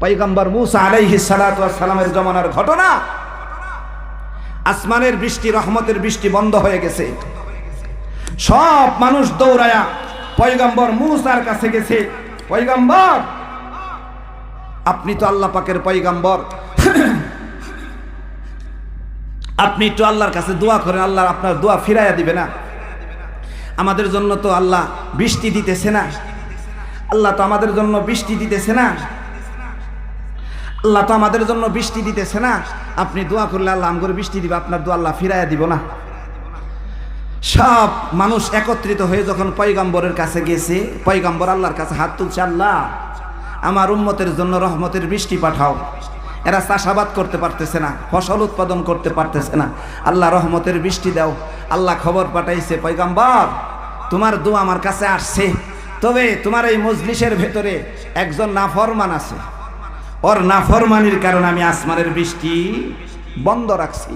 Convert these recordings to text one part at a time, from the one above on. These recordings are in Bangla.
পৈগম্বর মুসা আলাইহি সালামের জমানার ঘটনা। আসমানের বৃষ্টি, রহমতের বৃষ্টি বন্ধ হয়ে গেছে। সব মানুষ দৌড়ায়া পয়গম্বর মুসার কাছে গেছে। পয়গম্বর, আপনি তো আল্লাহ পাকের পয়গম্বর। আপনি একটু আল্লাহর কাছে দোয়া করেন, আল্লাহ আপনার দোয়া ফিরাইয়া দিবে না। আমাদের জন্য তো আল্লাহ বৃষ্টি দিতেছে না। আল্লাহ তো আমাদের জন্য বৃষ্টি দিতেছে না। আল্লাহ তো আমাদের জন্য বৃষ্টি দিতেছে না। আপনি দোয়া করলে আল্লাহ আমগরে বৃষ্টি দিবে, আপনার দোয়া আল্লাহ ফিরাইয়া দিব না। সব মানুষ একত্রিত হয়ে যখন পয়গাম্বরের কাছে গেছে, পয়গাম্বর আল্লাহর কাছে হাত তুলছে, আল্লাহ, আমার উম্মতের জন্য রহমতের বৃষ্টি পাঠাও। এরা চাষাবাদ করতে পারতেছে না, ফসল উৎপাদন করতে পারতেছে না। আল্লাহ রহমতের বৃষ্টি দাও। আল্লাহ খবর পাঠাইছে, পয়গাম্বর, তোমার দু আমার কাছে আসছে। তবে তোমার এই মজলিসের ভেতরে একজন নাফরমান আছে। ওর নাফরমানির কারণে আমি আসমানের বৃষ্টি বন্ধ রাখছি।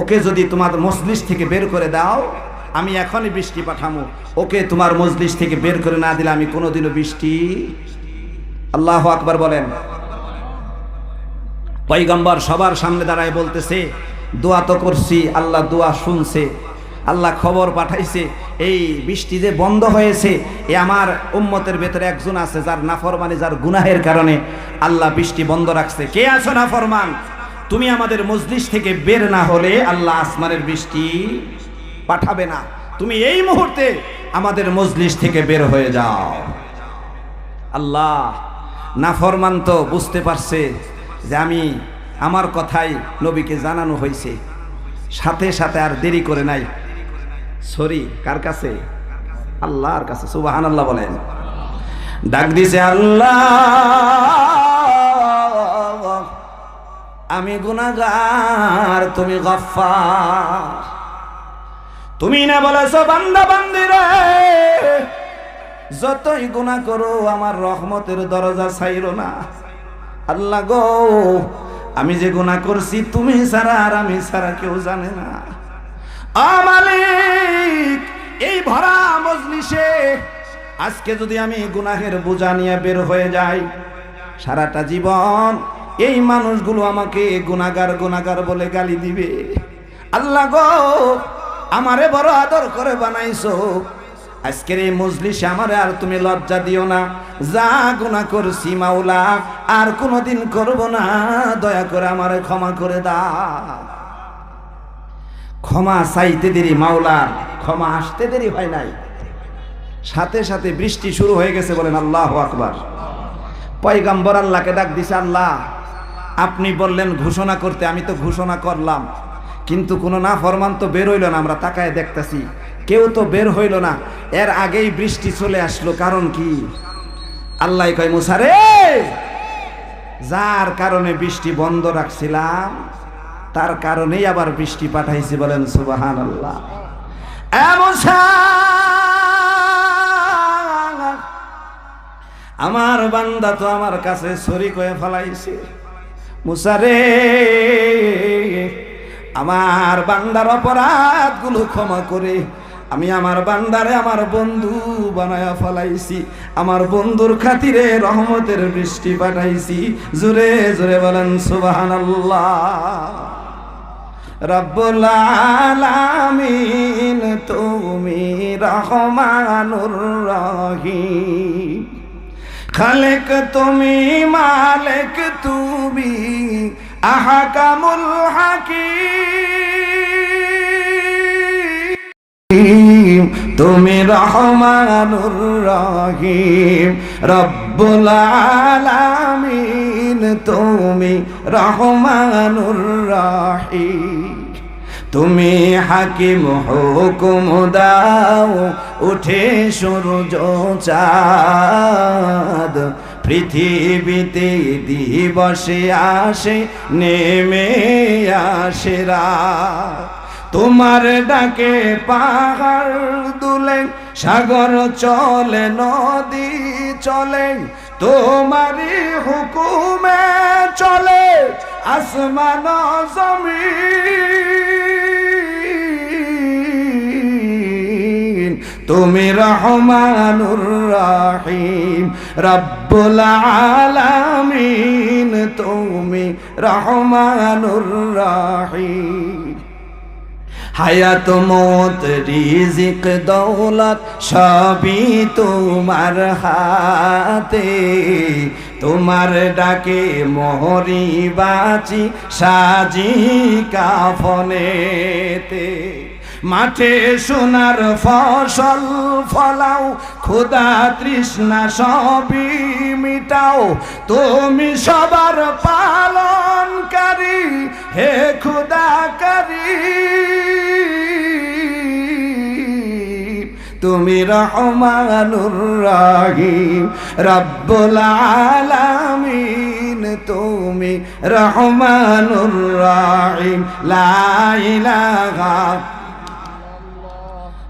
ওকে যদি তোমার মজলিস থেকে বের করে দাও, আমি এখনই বৃষ্টি পাঠামো। ওকে তোমার মজলিস থেকে বের করে না দিলে আমি কোনোদিনও বৃষ্টি আল্লাহ আকবার বলেন। পৈগম্বর সবার সামনে দাঁড়ায় বলতেছে, দোয়া তো করছি, আল্লাহ দোয়া শুনছে, আল্লাহ খবর পাঠাইছে এই বৃষ্টি যে বন্ধ হয়েছে, এ আমার উম্মতের ভেতরে একজন আছে যার নাফরমানি, যার গুনাহের কারণে আল্লাহ বৃষ্টি বন্ধ রাখছে। কে আছো নাফরমান? তুমি আমাদের মজলিস থেকে বের না হলে আল্লাহ আসমানের বৃষ্টি পাঠাবে না। তুমি এই মুহূর্তে আমাদের মজলিস থেকে বের হয়ে যাও। আল্লাহ, নাফরমান তো বুঝতে পারছে যে আমি আমার কথাই নবীকে জানানো হয়েছে। সাথে সাথে আর দেরি করে নাই। সরি, কার কাছে? আল্লাহর কাছে সুবাহান আল্লাহ বলেন। ডাক দিছে আল্লাহ, আমি গুনাগার তুমি গফফার। তুমি না বলেছ, বান্দা বান্দিরে যতই গুনাহ করো, আমার রহমতের দরজা ছাইরো না। আল্লাহ গো, আমি যে গুণা করছি, তুমি ছাড়া আর আমি ছাড়া কেউ জানে না। আমালিক এই ভরা মজলিসে আজকে যদি আমি গুনাহের বোঝা নিয়ে বের হয়ে যাই, সারাটা জীবন এই মানুষগুলো আমাকে গুনাগার গুনাগার বলে গালি দিবে। আল্লাহ গো, আমারে বড় আদর করে বানাইছো। আজকের এই মজলিসে আমারে আর তুমি লজ্জা দিও না। যা গুনাহ করছি মাওলা, আর কোনোদিন করব না। দয়া করে আমারে ক্ষমা করে দাও। ক্ষমা চাইতে দেরি মাওলার ক্ষমা আসতে দেরি হয় নাই। সাথে সাথে বৃষ্টি শুরু হয়ে গেছে বলেন আল্লাহ আকবার। পয়গাম্বর আল্লাহকে ডাক দিছে, আল্লাহ, আপনি বললেন ঘোষণা করতে, আমি তো ঘোষণা করলাম। কিন্তু কোনো না ফরমান তো বের হইল না, আমরা তাকায় দেখতেছি। কেউ তো বের হইল না। এর আগেই বৃষ্টি চলে আসলো, কারণ কি? আল্লাহ কয় মুসারে যার কারণে বৃষ্টি বন্ধ রাখছিলাম তার কারণেই আবার বৃষ্টি পাঠাইছি বলেন সুবাহান আল্লাহ আমার বান্দা তো আমার কাছে শরিক হয়ে ফেলাইছে। মুসারে আমার বান্দার অপরাধগুলো ক্ষমা করে আমি আমার বান্দারে, আমার বন্ধু বানায়া ফলাইছি। আমার বন্ধুর খাতিরে রহমতের বৃষ্টি পাঠাইছি। জোরে জোরে বলেন, সুবহানাল্লাহ। রব্বুল তুমি রহমানুর রহিম। খালেক তুমি, মালেক তুমি, আহকামুল হাকিম। তুমি রহমানুর রহিম। রব্বুল আলামিন, তুমি রহমানুর রহিম। তুমি হাকিম হুকুম দাও, উঠে সূর্য চাঁদ। পৃথিবীতে দিবসে আসে, নেমে আসে রাত। তোমার ডাকে পাহাড় দুলে, সাগর চলে, নদী চলে, তোমারই হুকুমে চলে, আসমান জমি তুমি রহমানুর রাহিম, রব্বুল আলামিন। তুমি রহমানুর রাহিম। হায়াত মত রিজিক দৌলত সবই তোমার হাতে। তোমার ডাকে মোহরি বাঁচি সাজি কাফনেতে। মাঠে সোনার ফসল ফলাও, খোদা তৃষ্ণা সবই মিটাও। তুমি সবার পালনকারী, হে ক্ষুদাকারী তুমি রহমানুর রাহিম, রব্বুল আলামিন। তুমি রহমানুর রাহিম, লা ইলাহা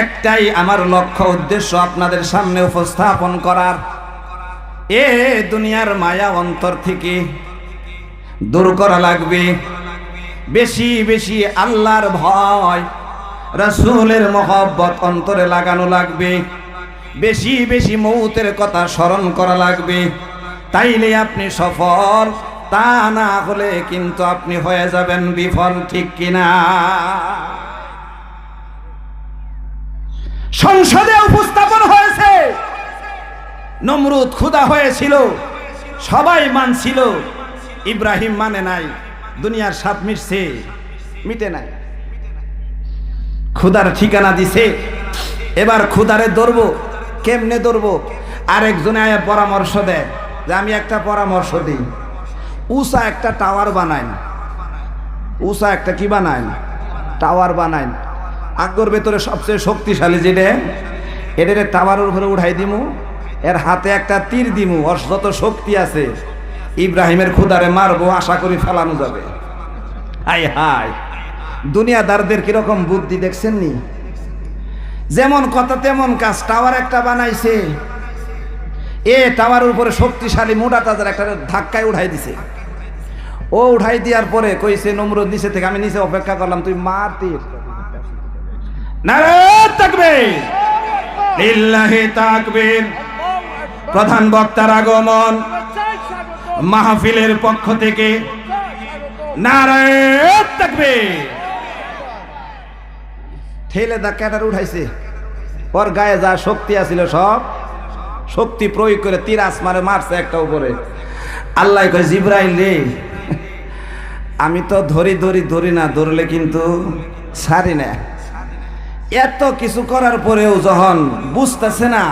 একটাই আমার লক্ষ্য উদ্দেশ্য আপনাদের সামনে উপস্থাপন করার। এ দুনিয়ার মায়া অন্তর থেকে দূর করা লাগবে। বেশি বেশি আল্লাহর ভয়, রসুলের মহব্বত অন্তরে লাগানো লাগবে। বেশি বেশি মৌতের কথা স্মরণ করা লাগবে। তাইলে আপনি সফল, তা না হলে কিন্তু আপনি হয়ে যাবেন বিফল, ঠিক কিনা? সংসদে উপস্থাপন হয়েছে। নমরুদ ক্ষুদা হয়েছিল, সবাই মানছিল, ইব্রাহিম মানে নাই, দুনিয়ার সাপ মিটছে, মিটে নাই। ক্ষুদার ঠিকানা দিছে, এবার ক্ষুদারে ধরবো, কেমনে ধরবো? আরেকজনে আয়া পরামর্শ দেয় যে আমি একটা পরামর্শ দিই। উষা একটা টাওয়ার বানায় উষা একটা কি বানায় টাওয়ার বানায় আগ্গর ভেতরে সবচেয়ে শক্তিশালী যেটা, এটারে টাওয়ারের উপরে উঠাই দিমু, এর হাতে একটা তীর দিমু, ওর যত শক্তি আছে, ইব্রাহিমের ক্ষুদারে মারবো, আশা করি ফেলানো যাবে। হাই হায় দুনিয়াদারদের কীরকম বুদ্ধি দেখছেন নি যেমন কথা তেমন কাজ, টাওয়ার একটা বানাইছে, এ টাওয়ারের উপরে শক্তিশালী মোটা তাদের একটা ধাক্কায় উঠাই দিছে। ও উঠাই দেওয়ার পরে কইছে, নমরুদ, নিচে থেকে, আমি নিচে অপেক্ষা করলাম, তুই মার তীর। নারায়ণ তাকবীর। লিল্লাহি তাকবীর। প্রধান বক্তার আগমন মাহফিলের পক্ষ থেকে। নারায়ণ তাকবীর। ঠেলে ধাক্কাটার উঠাইছে। ওর গায়ে যা শক্তি আছিল সব, শক্তি প্রয়োগ করে তীর আসমারে মারছে একটা উপরে। আল্লাহ কয়, জিব্রাইল রে, আমি তো ধরি ধরি ধরি না, ধরলে কিন্তু ছাড়ি না। এত কিছু করার পরেও যখন বুঝতেছে না,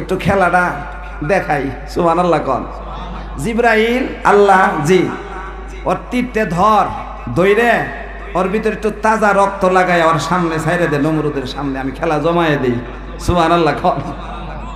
একটু খেলাটা দেখাই সুমান আল্লাহ কন। জিব্রাহিল আল্লাহ, জি। ওর তীরতে ধর দৈরে ওর ভিতরে একটু তাজা রক্ত লাগায় ওর সামনে সাইরে দে, নমরুদের সামনে, আমি খেলা জমায়ে দিই সুমান আল্লাহ কন।